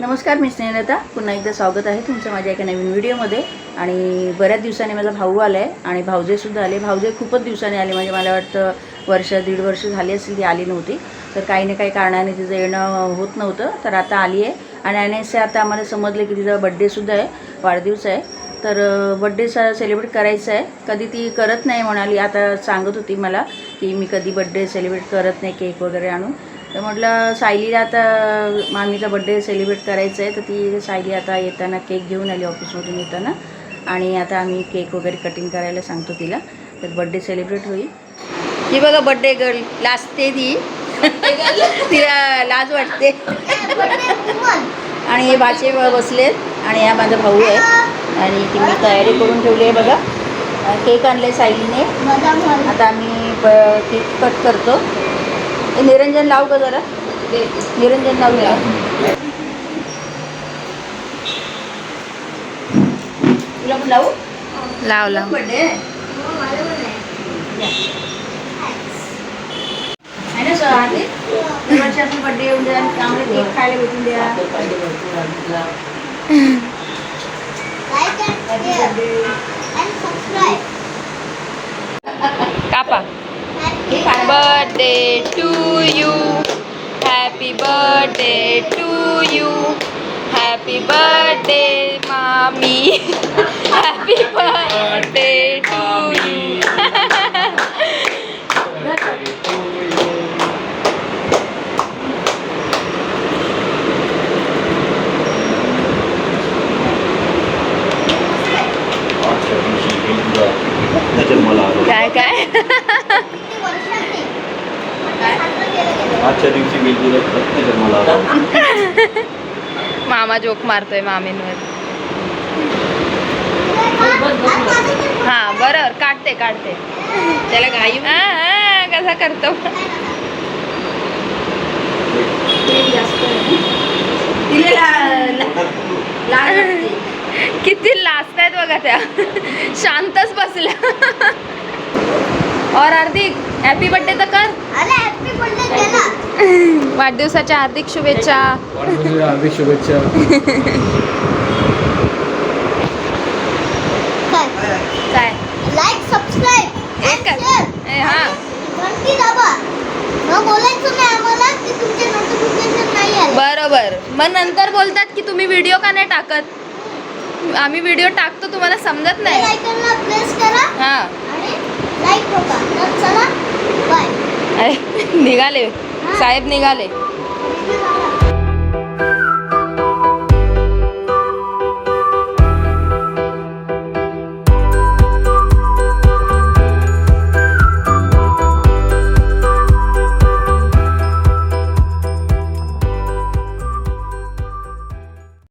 नमस्कार मी स्नेहलता. पुन्हा एकदा स्वागत आहे तुमचं माझ्या एका नवीन व्हिडिओमध्ये. आणि बऱ्याच दिवसाने माझा भाऊ आला आहे आणि भाऊजेसुद्धा आले. भाऊजे खूपच दिवसाने आले. म्हणजे मला वाटतं वर्ष दीड वर्ष झाली असेल ती आली नव्हती. तर काही ना काही कारणाने तिचं येणं होत नव्हतं. तर आता आली आहे. आणि आणि आता आम्हाला समजलं की तिचा बड्डेसुद्धा आहे. वाढदिवस आहे. तर बड्डे सेलिब्रेट करायचं आहे. कधी ती करत नाही म्हणाली. आता सांगत होती मला की मी कधी बड्डे सेलिब्रेट करत नाही केक वगैरे आणून. तर म्हटलं सायलीला आता मामीचा बड्डे सेलिब्रेट करायचा आहे तर ती सायली आता येताना केक घेऊन आली ऑफिसमधून येताना. आणि आता आम्ही केक वगैरे कटिंग करायला सांगतो तिला. तर बड्डे सेलिब्रेट होईल. ही बघा बड्डे गर्ल लाजते ती. तिला लाज वाटते. आणि हे बाचे ब- बसलेत. आणि हा माझा भाऊ आहे. आणि ती मी तयारी करून ठेवली आहे बघा. केक आणले सायलीने. आता आम्ही केक कट करतो. निरंजन लाव का जरा. निरंजन लावूया तुला पण लावू? लाव लाव. बड्डे बड्डे येऊन द्या त्यामुळे केक खायला भेटून द्या. Happy Happy birthday to you. Happy birthday to you. Happy birthday mommy. Happy birthday. आजच्या दिवशी वेगवेगळं रत्न जन्माला आलो. मामा जोक मारतोय मामींवर. हा बरोबर काढते काढते. त्याला घाई हा, हा, कसा करतो. किती लाजत आहेत बघा त्या. शांतच बसल्या. और हार्दिक हॅपी बर्थडे तर कर. वाढदिवसाच्या हार्दिक शुभेच्छा. हार्दिक शुभेच्छा काय लाईक सबस्क्राईब एक हा. घंटी दाबा. न बोलायचं नाही आम्हाला की तुमचे नोटिफिकेशन नाही आले. बरोबर. मग नंतर बोलतात की तुम्ही व्हिडिओ का नाही टाकत? आम्ही व्हिडिओ टाकतो तुम्हाला समजत नाही. आयकॉनला प्रेस करा. हा. आणि लाईक ठोका तर चला. बाय अरे निघाले. साहेब निघाले.